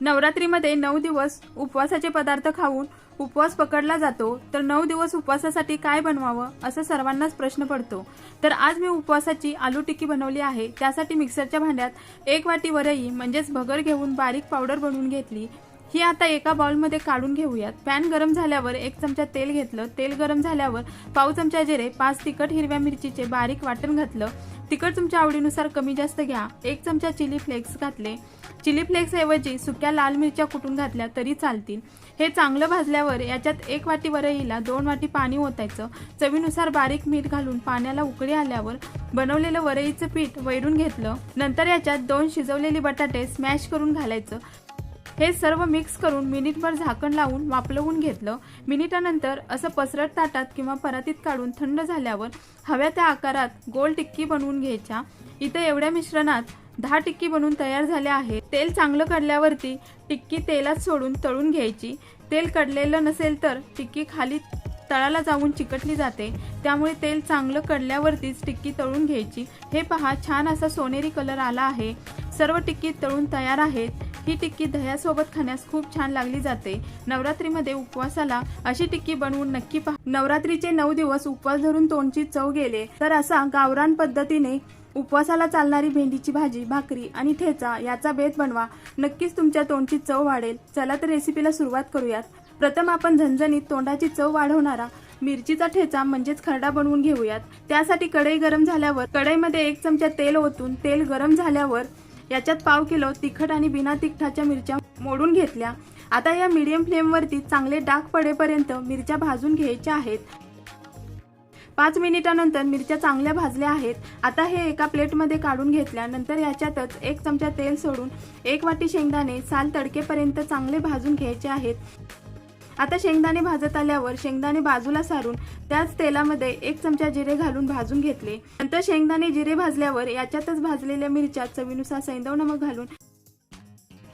नवरात्रीमध्ये नऊ दिवस उपवासाचे पदार्थ खाऊन उपवास पकडला जातो. तर नऊ दिवस उपवासासाठी काय बनवावं? असं सर्वांनाच प्रश्न पडतो. तर आज मी उपवासाची आलू टिक्की बनवली आहे. त्यासाठी मिक्सरच्या भांड्यात एक वाटी वरई म्हणजेच भगर घेऊन बारीक पावडर बनवून घेतली. ही आता एका बाउलमध्ये काढून घेऊयात. पॅन गरम झाल्यावर एक चमचा तेल घेतलं. तेल गरम झाल्यावर पाव चमचा जिरे पाच तिखट हिरव्या मिरचीचे बारीक वाटण घातलं. तिखट तुमच्या आवडीनुसार कमी जास्त घ्या. एक चमचा चिली फ्लेक्स घातले. चिली फ्लेक्स ऐवजी सुक्या लाल मिरच्या कुटून घातल्या तरी चालतील. हे चांगलं भाजल्यावर याच्यात एक वाटी वरईला दोन वाटी पाणी ओतायचं. चवीनुसार बारीक मीठ घालून पाण्याला उकळी आल्यावर बनवलेलं वरईचं पीठ वैरून घेतलं. नंतर याच्यात दोन शिजवलेले बटाटे स्मॅश करून घालायचं. हे सर्व मिक्स करून मिनिटभर झाकण लावून वापलवून घेतलं. मिनिटानंतर असं पसरट ताटात किंवा परातीत काढून थंड झाल्यावर हव्या त्या आकारात गोल टिक्की बनवून घ्यायच्या. इथं एवढ्या मिश्रणात दहा टिक्की बनवून तयार झाल्या आहे तेल चांगलं काढल्यावरती टिक्की तेलात सोडून तळून घ्यायची. तेल कडलेलं नसेल तर टिक्की खाली तळाला जाऊन चिकटली जाते. त्यामुळे तेल चांगलं कडल्यावरतीच टिक्की तळून घ्यायची. हे पहा छान असा सोनेरी कलर आला आहे. सर्व टिक्की तळून तयार आहेत. ही टिक्की दह्यासोबत खाण्यास खूप छान लागली जाते. नवरात्रीमध्ये उपवासाला अशी टिक्की बनवून नक्की पहा. नवरात्रीचे नऊ दिवस उपवास धरून तोंडची चव गेले तर असा गावरान पद्धतीने उपवासाला चालणारी भेंडीची भाजी भाकरी आणि ठेचा याचा बेत बनवा. नक्कीच तुमच्या तोंडची चव वाढेल. चला तर रेसिपीला सुरुवात करूयात. प्रथम आपण झणझणीत तोंडाची चव वाढवणारा मिरचीचा ठेचा म्हणजेच खरडा बनवून घेऊयात. त्यासाठी कढई गरम झाल्यावर कढईमध्ये एक चमचा तेल ओतून तेल गरम झाल्यावर याच्यात पाव किलो तिखट आणि बिना तिखटाच्या मिरच्या मोडून घेतल्या. आता या मीडियम फ्लेमवरती चांगले डाग पडेपर्यंत मिरच्या भाजून घ्यायच्या आहेत. पाच मिनिटानंतर मिरच्या चांगल्या भाजल्या आहेत. आता हे एका प्लेटमध्ये काढून घेतल्यानंतर याच्यातच एक चमचा तेल सोडून एक वाटी शेंगदाणे साल तडकेपर्यंत चांगले भाजून घ्यायचे आहेत. आता शेंगदाणे भाजत आल्यावर शेंगदाणे बाजूला सारून त्याच तेलामध्ये एक चमचा जिरे घालून भाजून घेतले. नंतर शेंगदाणे जिरे भाजल्यावर याच्यातच भाजलेल्या मिरच्या चवीनुसार सैंदव नमक घालून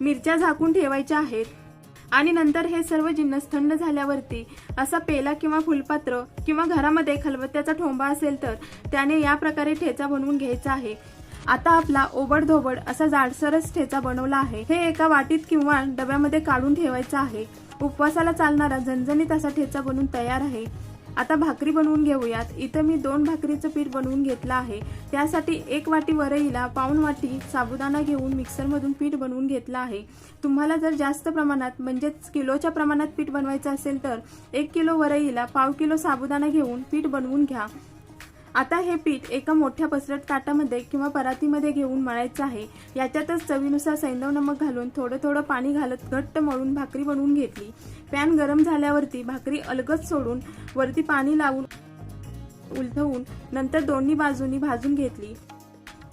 मिरच्या झाकून ठेवायच्या आहेत. आणि नंतर हे सर्व जिन्नस थंड झाल्यावरती असा पेला किंवा फुलपात्र किंवा घरामध्ये खलबत्त्याचा ठोंबा असेल तर त्याने या प्रकारे ठेचा बनवून घ्यायचा आहे. आता आपला ओबडधोबड असा जाडसरच ठेचा बनवला आहे. हे एका वाटीत किंवा डब्यामध्ये काढून ठेवायचं आहे. उपवासाला चालणारा झणझणीत असा ठेचा बनवून तयार आहे. आता भाकरी बनवून घेऊयात. इथं मी दोन भाकरीचं पीठ बनवून घेतलं आहे. त्यासाठी एक वाटी वरईला पाऊण वाटी साबुदाणा घेऊन मिक्सरमधून पीठ बनवून घेतलं आहे. तुम्हाला जर जास्त प्रमाणात म्हणजेच किलोच्या प्रमाणात पीठ बनवायचं असेल तर एक किलो वरईला पाव किलो साबुदाणा घेऊन पीठ बनवून घ्या. आता हे पीठ एका मोठ्या पसरट ताटामध्ये किंवा परातीमध्ये घेऊन मळायचं आहे. याच्यातच चवीनुसार सैंदव नमक घालून थोडं थोडं पाणी घालत घट्ट मळून भाकरी बनवून घेतली. पॅन गरम झाल्यावरती भाकरी अलगद सोडून वरती पाणी लावून उलथवून नंतर दोन्ही बाजूनी भाजून घेतली.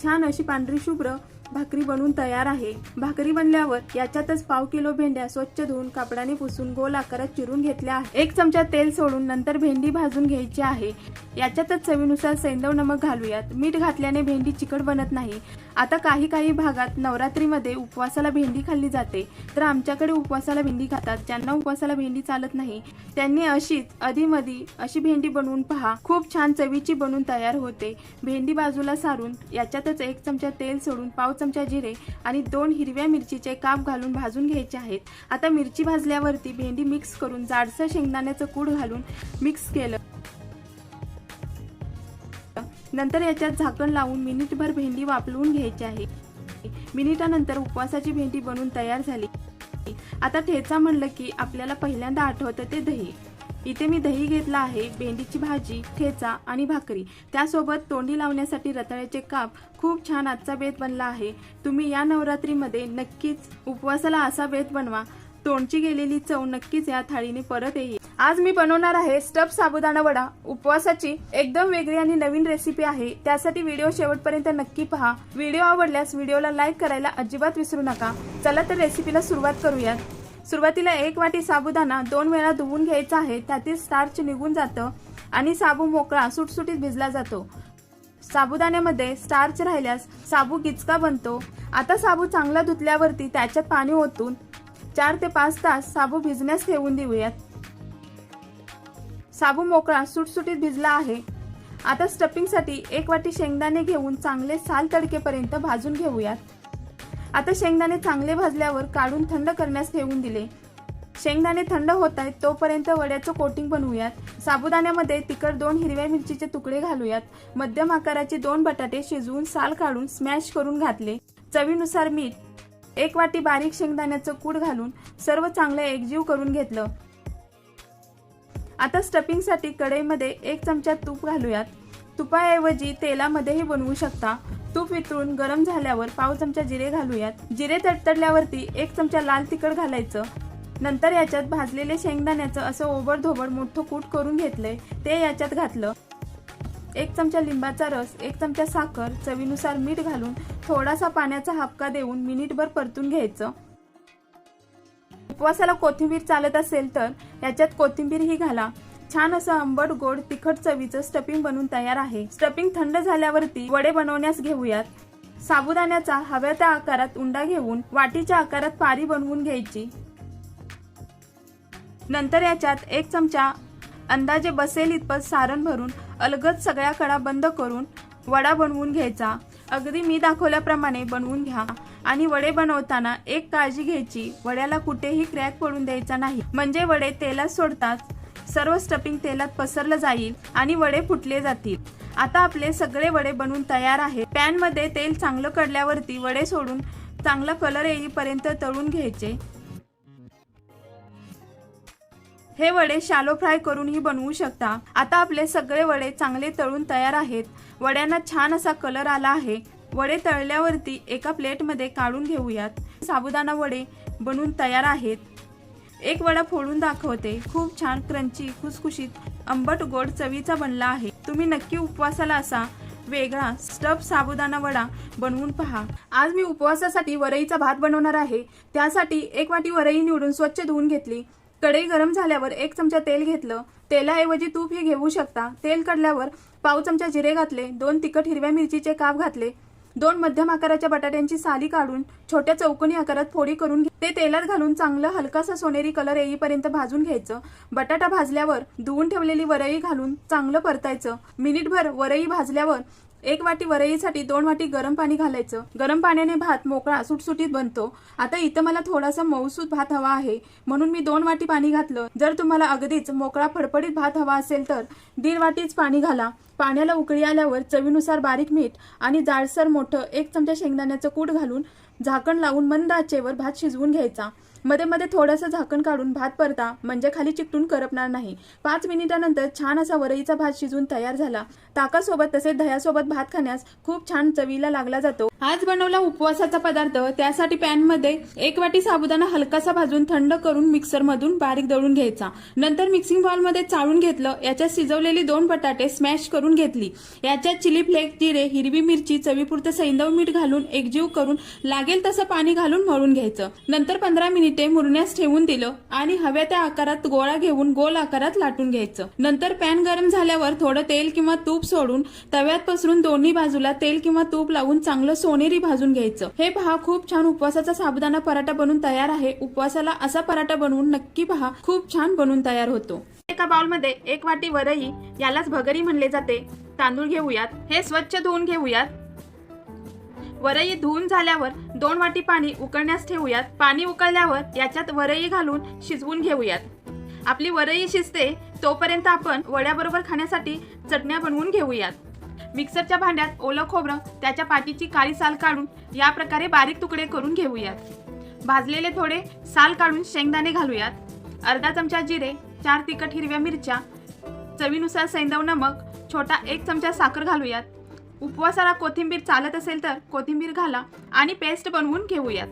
छान अशी पांढरी शुभ्र भाकरी बनवून तयार आहे. भाकरी बनल्यावर याच्यातच पाव किलो भेंड्या स्वच्छ धुवून कापडाने पुसून गोल आकारात चिरून घेतल्या आहे एक चमचा तेल सोडून नंतर भेंडी भाजून घ्यायची आहे. याच्यातच चवीनुसार सैंदव नमक घालूयात. मीठ घातल्याने भेंडी चिकट बनत नाही. आता काही काही भागात नवरात्रीमध्ये उपवासाला भेंडी खाल्ली जाते. तर आमच्याकडे उपवासाला भेंडी खातात. ज्यांना उपवासाला भेंडी चालत नाही त्यांनी अशीच अधीमधी अशी भेंडी बनवून पहा. खूप छान चवीची बनवून तयार होते. भेंडी बाजूला सारून याच्यातच एक चमचा तेल सोडून पाव चमचा जिरे आणि दोन हिरव्या मिरचीचे काप घालून भाजून घ्यायचे आहेत. आता मिरची भाजल्यावरती भेंडी मिक्स करून जाडसर शेंगदाण्याचं कूड घालून मिक्स केलं. नंतर याच्यात झाकण लावून मिनिटभर भेंडी वापरून घ्यायची आहे. मिनिटानंतर उपवासाची भेंडी बनवून तयार झाली. आता ठेचा म्हणलं की आपल्याला पहिल्यांदा आठवतं ते दही. इथे मी दही घेतला आहे भेंडीची भाजी ठेचा आणि भाकरी. त्यासोबत तोंडी लावण्यासाठी रताळ्याचे काप खूप छान आजचा बेत बनला आहे. तुम्ही या नवरात्रीमध्ये नक्कीच उपवासाला असा बेत बनवा. तोंडची गेलेली चव नक्कीच या थाळीने परत येईल. आज मी बनवणार आहे स्टफ साबुदाणा वडा. उपवासाची एकदम वेगळी आणि नवीन रेसिपी आहे. त्यासाठी व्हिडिओ शेवटपर्यंत नक्की पहा. व्हिडिओ आवडल्यास व्हिडिओला लाईक करायला अजिबात विसरू नका. चला तर रेसिपीला सुरुवात करूयात. सुरुवातीला एक वाटी साबुदाणा दोन वेळा धुवून घ्यायचा आहे. त्यातील स्टार्च निघून जातं आणि साबू मोकळा सुटसुटीत भिजला जातो. साबुदाण्यामध्ये स्टार्च राहिल्यास साबू गिचका बनतो. आता साबू चांगला धुतल्यावरती त्याच्यात पाणी ओतून चार ते पाच तास साबू भिजण्यास ठेवून देऊयात. साबू मोकळा सुटसुटीत भिजला आहे. आता स्टफिंगसाठी एक वाटी शेंगदाणे घेऊन चांगले साल तडकेपर्यंत भाजून घेऊयात. आता शेंगदाणे चांगले भाजल्यावर काढून थंड करण्यास ठेवून दिले. शेंगदाणे थंड होत आहेत तोपर्यंत वड्याचं कोटिंग बनवूयात. साबुदाण्यामध्ये तिखट दोन हिरव्या मिरचीचे तुकडे घालूयात. मध्यम आकाराचे दोन बटाटे शिजवून साल काढून स्मॅश करून घातले. चवीनुसार मीठ एक वाटी बारीक शेंगदाण्याचं कूड घालून सर्व चांगलं एकजीव करून घेतलं. आता स्टफिंगसाठी कढईमध्ये एक चमचा तूप घालूयात. तुपाऐवजी तेलामध्येही बनवू शकता. तूप वितळून गरम झाल्यावर पाव चमचा जिरे घालूयात. जिरे तडतडल्यावरती एक चमचा लाल तिखट घालायचं. नंतर याच्यात भाजलेले शेंगदाण्याचं असं ओबडधोबड मोठं कूट करून घेतलंय ते याच्यात घातलं. एक चमचा लिंबाचा रस एक चमचा साखर चवीनुसार मीठ घालून थोडासा पाण्याचा हपका देऊन मिनिटभर परतून घ्यायचं. उपवासाला कोथिंबीर चालत असेल तर याच्यात कोथिंबीरही घाला. छान असं आंबट गोड तिखट चवीचं स्टफिंग बनवून तयार आहे. स्टफिंग थंड झाल्यावरती वडे बनवण्यास घेऊयात. साबुदाण्याचा हव्या त्या आकारात उंडा घेऊन वाटीच्या आकारात पारी बनवून घ्यायची. नंतर याच्यात एक चमचा अंदाजे बसेल इतपत सारण भरून अलगद सगळ्या कडा बंद करून वडा बनवून घ्यायचा. अगदी मी दाखवल्याप्रमाणे बनवून घ्या. आणि वडे बनवताना एक काळजी घ्यायची. वड्याला कुठेही क्रॅक पडून द्यायचा नाही. म्हणजे वडे तेलात सोडतात. सर्व स्टफिंग तेलात पसरलं जाईल आणि वडे फुटले जातील. आता आपले सगळे वडे बनवून तयार आहे पॅनमध्ये तेल चांगलं कडल्यावरती वडे सोडून चांगला कलर येईपर्यंत तळून घ्यायचे. हे वडे शालो फ्राय करूनही बनवू शकता. आता आपले सगळे वडे चांगले तळून तयार आहेत. वड्यांना छान असा कलर आला आहे. वडे तळल्यावरती एका प्लेटमध्ये काढून घेऊयात. साबुदाणा वडे बनवून तयार आहेत. एक वडा फोडून दाखवते. खूप छान क्रंची खुसखुशीत आंबट गोड चवीचा बनला आहे. तुम्ही नक्की उपवासाला असा वेगळा स्टफ साबुदाणा वडा बनवून पहा. आज मी उपवासासाठी वरईचा भात बनवणार आहे. त्यासाठी एक वाटी वरई निवडून स्वच्छ धुवून घेतली. कढई गरम झाल्यावर एक चमचा तेल घेतलं. तेलाऐवजी तूप हे घेऊ शकता. तेल कडल्यावर पाव चमचा जिरे घातले. दोन तिखट हिरव्या मिरचीचे काप घातले. दोन मध्यम आकाराच्या बटाट्यांची साली काढून छोट्या चौकोनी आकारात फोडी करून ते तेलात घालून चांगलं हलकासा सोनेरी कलर येईपर्यंत भाजून घ्यायचं. बटाटा भाजल्यावर धुवून ठेवलेली वरई घालून चांगलं परतायचं. मिनिटभर वरई भाजल्यावर एक वाटी वरईसाठी दोन वाटी गरम पाणी घालायचं. गरम पाण्याने भात मोकळा सुटसुटीत बनतो. आता इथं मला थोडासा मऊसूत भात हवा आहे. म्हणून मी दोन वाटी पाणी घातलं. जर तुम्हाला अगदीच मोकळा फडफडीत भात हवा असेल तर दीड वाटीच पाणी घाला. पाण्याला उकळी आल्यावर चवीनुसार बारीक मीठ आणि जाडसर मोठं एक चमचा शेंगदाण्याचं कूट घालून झाकण लावून मंद आचेवर भात शिजवून घ्यायचा. मध्ये मध्ये थोडंसं झाकण काढून भात परता म्हणजे खाली चिकटून करपणार नाही. पाच मिनिटानंतर छान असा वरईचा भात शिजून तयार झाला. ताकासोबत तसेच दह्यासोबत भात खाण्यास खूप छान चवीला लागला जातो. आज बनवला उपवासाचा पदार्थ त्यासाठी पॅनमध्ये एक वाटी साबुदाणा हलकासा भाजून थंड करून मिक्सर मधून बारीक दळून घ्यायचा. नंतर मिक्सिंग बाउलमध्ये चाळून घेतलं याच्यात शिजवलेली दोन बटाटे स्मॅश करून घेतली. याच्यात चिली फ्लेक्स जिरे हिरवी मिरची चवीपुरतं सैंदव मीठ घालून एकजीव करून लागेल तसं पाणी घालून मळून घ्यायचं. नंतर पंधरा मिनिट मुरण्यास ठेवून दिलं आणि हव्या त्या आकारात गोळा घेऊन गोल आकारात लाटून घ्यायचं. नंतर पॅन गरम झाल्यावर थोडं तेल किंवा तूप सोडून तव्यात पसरून दोन्ही बाजूला तेल किंवा तूप लावून चांगलं सोनेरी भाजून घ्यायचं. हे पहा खूप छान उपवासाचा साबुदाणा पराठा बनून तयार आहे. उपवासाला असा पराठा बनवून नक्की पहा खूप छान बनून तयार होतो. एका बाउलमध्ये एक वाटी वरई यालाच भगरी म्हणले जाते. तांदूळ घेऊयात. हे स्वच्छ धुवून घेऊयात. वरई धुवून झाल्यावर दोन वाटी पाणी उकळण्यास ठेवूयात. पाणी उकळल्यावर याच्यात वरई घालून शिजवून घेऊयात. आपली वरई शिजते तोपर्यंत आपण वड्याबरोबर खाण्यासाठी चटण्या बनवून घेऊयात. मिक्सरच्या भांड्यात ओलं खोबरं त्याच्या पाठीची काळी साल काढून या प्रकारे बारीक तुकडे करून घेऊयात. भाजलेले थोडे साल काढून शेंगदाणे घालूयात. अर्धा चमचा जिरे चार तिखट हिरव्या मिरच्या चवीनुसार सैंदव नमक छोटा एक चमचा साखर घालूयात. उपवासाला कोथिंबीर चालत असेल तर कोथिंबीर घाला आणि पेस्ट बनवून घेऊयात.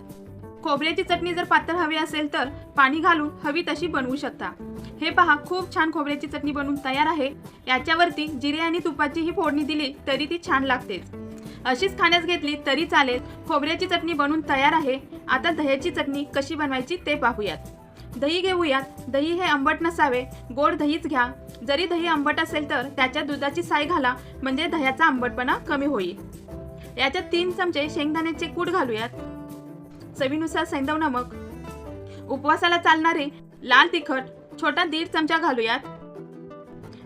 खोबऱ्याची चटणी जर पातळ हवी असेल तर पाणी घालून हवी तशी बनवू शकता. हे पहा खूप छान खोबऱ्याची चटणी बनवून तयार आहे. याच्यावरती जिरे आणि तुपाची ही फोडणी दिली तरी ती छान लागते अशीच खाण्यास घेतली तरी चालेल. खोबऱ्याची चटणी बनवून तयार आहे. आता दह्याची चटणी कशी बनवायची ते पाहूयात. दही घेऊयात. दही हे आंबट नसावे. गोड दहीच घ्या. जरी दही आंबट असेल तर त्याच्या दुधाची साय घाला. म्हणजे दह्याचा आंबटपणा कमी होईल. याच्यात तीन चमचे शेंगदाण्याचे कूट घालूयात. चवीनुसार सैंदव नमक. उपवासाला चालणारे लाल तिखट छोटा दीड चमचा घालूयात.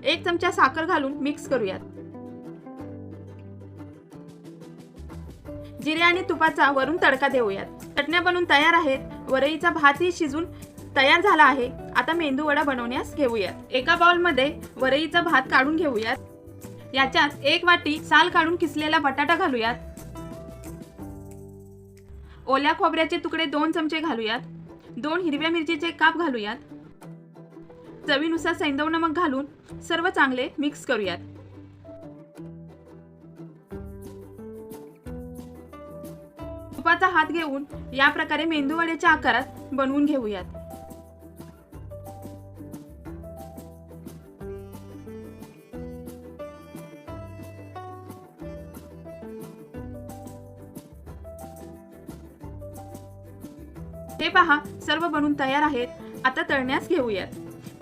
एक चमचा साखर घालून मिक्स करूयात. जिरे आणि तुपाचा वरून तडका देऊयात. चटण्या बनवून तयार आहेत. वरईचा भातही शिजून तयार झाला आहे. आता मेंदू वडा बनवण्यास घेऊयात. एका बाउलमध्ये वरईचा भात काढून घेऊयात. याच्यात एक वाटी साल काढून किसलेला बटाटा घालूयात. ओल्या खोबऱ्याचे तुकडे दोन चमचे घालूयात. दोन हिरव्या मिरचीचे काप घालूयात. चवीनुसार सैंदव नमक घालून सर्व चांगले मिक्स करूयात. तुपाचा हात घेऊन या प्रकारे मेंदू वड्याच्या आकारात बनवून घेऊयात. हे पहा सर्व बनून तयार आहेत. आता तळण्यास घेऊयात.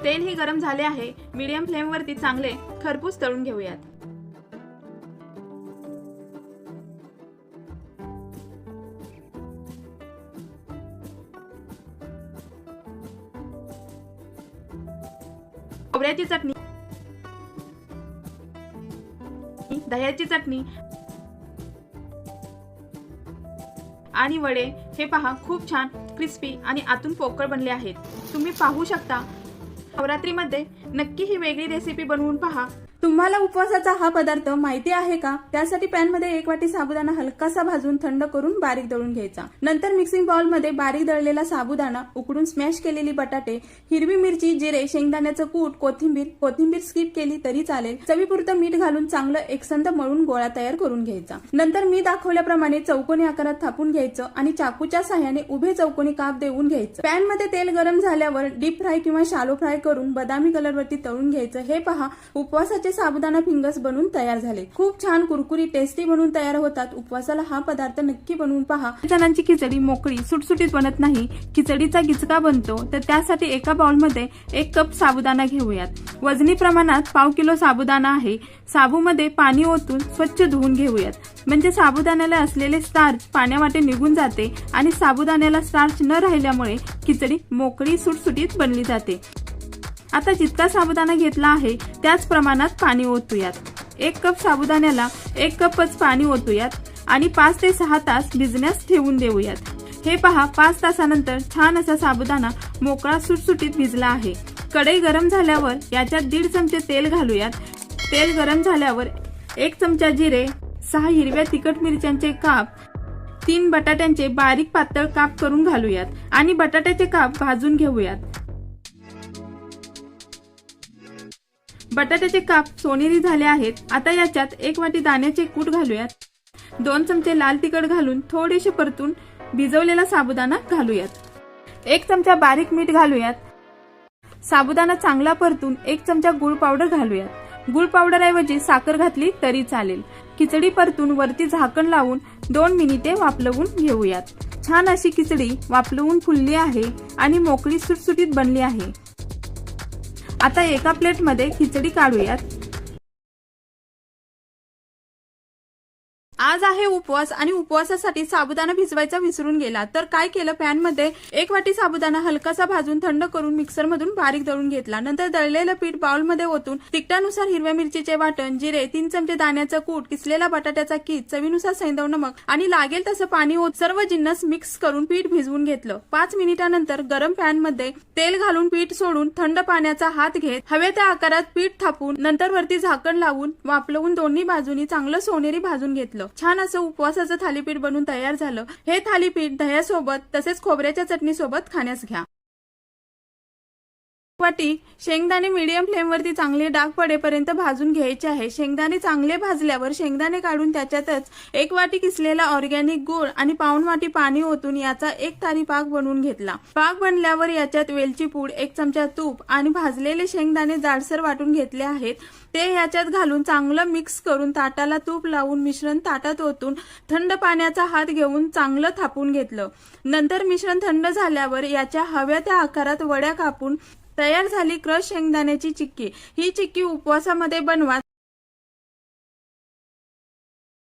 तेल ही गरम झाले आहे. मीडियम फ्लेमवरती चांगले खरपूस तळून घेऊयात. खोबऱ्याची चटणी दह्याची चटणी आणि वडे हे पहा खूप छान क्रिस्पी आणि आतून पोकळ बनले आहेत. तुम्ही पाहू शकता नवरात्रीमध्ये नक्की ही वेगळी रेसिपी बनवून पहा. तुम्हाला उपवासाचा हा पदार्थ माहिती आहे का? त्यासाठी पॅनमध्ये एक वाटी साबुदाणा हलकासा भाजून थंड करून बारीक दळून घ्यायचा. नंतर मिक्सिंग बाउलमध्ये बारीक दळलेला साबुदाणा उकडून स्मॅश केलेली बटाटे हिरवी मिरची जिरे शेंगदाण्याचं कूट कोथिंबीर कोथिंबीर स्किप केली तरी चालेल. चवीपुरतं मीठ घालून चांगलं एकसंध मळून गोळा तयार करून घ्यायचा. नंतर मी दाखवल्याप्रमाणे चौकोनी आकारात थापून घ्यायचं आणि चाकूच्या साह्याने उभे चौकोनी काप देऊन घ्यायचं. पॅनमध्ये तेल गरम झाल्यावर डीप फ्राय किंवा शालो फ्राय करून बदामी कलरवरती तळून घ्यायचं. हे पहा उपवासाचे साबुदाणा फिंगर्स बनून तयार झाले. खूप छान कुरकुरी टेस्टी बनून तयार होतात. उपवासाला हा पदार्थ नक्की बनवून पहा. जणांची खिचडी मोकळी सुटसुटीत बनत नाही. खिचडीचा गिचका बनतो. तर त्यासाठी एका बाउलमध्ये एक कप साबुदाणा घेऊयात. वजनी प्रमाणात पाव किलो साबुदाणा आहे. साबूमध्ये पाणी ओतून स्वच्छ धुवून घेऊयात. म्हणजे साबुदाण्याला असलेले स्टार्च पाण्यावाटे निघून जाते आणि साबुदाण्याला स्टार्च न राहिल्यामुळे खिचडी मोकळी सुटसुटीत बनली जाते. आता जितका साबुदाणा घेतला आहे त्याच प्रमाणात पाणी ओतूयात. एक कप साबुदाण्याला एक कपच पाणी ओतूयात आणि पाच ते सहा तास भिजण्यास ठेवून देऊयात. हे पहा पाच तासानंतर छान असा साबुदाणा मोकळा सुटसुटीत भिजला आहे. कढई गरम झाल्यावर याच्यात दीड चमचे तेल घालूयात. तेल गरम झाल्यावर एक चमचा जिरे सहा हिरव्या तिखट मिरच्यांचे काप तीन बटाट्यांचे बारीक पातळ काप करून घालूयात आणि बटाट्याचे काप भाजून घेऊयात. बटाट्याचे काप सोनेरी झाले आहेत. आता याच्यात एक वाटी दाण्याचे कूट घालूयात. दोन चमचे लाल तिखट घालून थोडेसे परतून भिजवलेला साबुदाणा घालूयात. एक चमचा बारीक मीठ घालूयात. साबुदाणा चांगला परतून एक चमचा गुळ पावडर घालूयात. गुळ पावडर ऐवजी साखर घातली तरी चालेल. खिचडी परतून वरती झाकण लावून दोन मिनिटे वापलवून घेऊयात. छान अशी खिचडी वापलवून फुलली आहे आणि मोकळी सुटसुटीत बनली आहे. आता एका प्लेटमध्ये खिचडी काढूयात. आज आहे उपवास आणि उपवासासाठी साबुदाणा भिजवायचा विसरून गेला. तर काय केलं? पॅनमध्ये एक वाटी साबुदाणा हलकासा भाजून थंड करून मिक्सरमधून बारीक दळून घेतला. नंतर दळलेलं पीठ बाउलमध्ये ओतून तिखटानुसार हिरव्या मिरचीचे वाटण जिरे तीन चमचे दाण्याचं कूट किसलेला बटाट्याचा कीस चवीनुसार सैंदव नमक आणि लागेल तसं पाणी ओत सर्व जिन्नस मिक्स करून पीठ भिजवून घेतलं. पाच मिनिटानंतर गरम पॅनमध्ये तेल घालून पीठ सोडून थंड पाण्याचा हात घेत हवे त्या आकारात पीठ थापून नंतर वरती झाकण लावून वापलवून दोन्ही बाजूनी चांगलं सोनेरी भाजून घेतलं. छान असं उपवासाचं थालीपीठ बनून तयार झालं. हे थालीपीठ दह्यासोबत तसेच खोबऱ्याच्या चटणीसोबत खाण्यास घ्या. वाटी शेंगदाणे मीडियम फ्लेमवरती चांगले डाग पडेपर्यंत भाजून घ्यायचे आहे. शेंगदाणे चांगले भाजल्यावर शेंगदाणे काढून त्याच्यातच एक वाटी किसलेला ऑर्गॅनिक गुळ आणि पाऊण वाटी पाणी ओतून याचा एक तारी पाक बनवून घेतला. पाक बनल्यावर याच्यात वेलची पूड एक चमचा तूप आणि भाजलेले शेंगदाणे जाडसर वाटून घेतले आहेत. ते याच्यात घालून चांगलं मिक्स करून ताटाला तूप लावून मिश्रण ताटात ओतून थंड पाण्याचा हात घेऊन चांगलं थापून घेतलं. नंतर मिश्रण थंड झाल्यावर याच्या हव्या त्या आकारात वड्या कापून तयार झाली क्रश शेंगदाण्याची चिक्की. ही चिक्की उपवासामध्ये बनवा.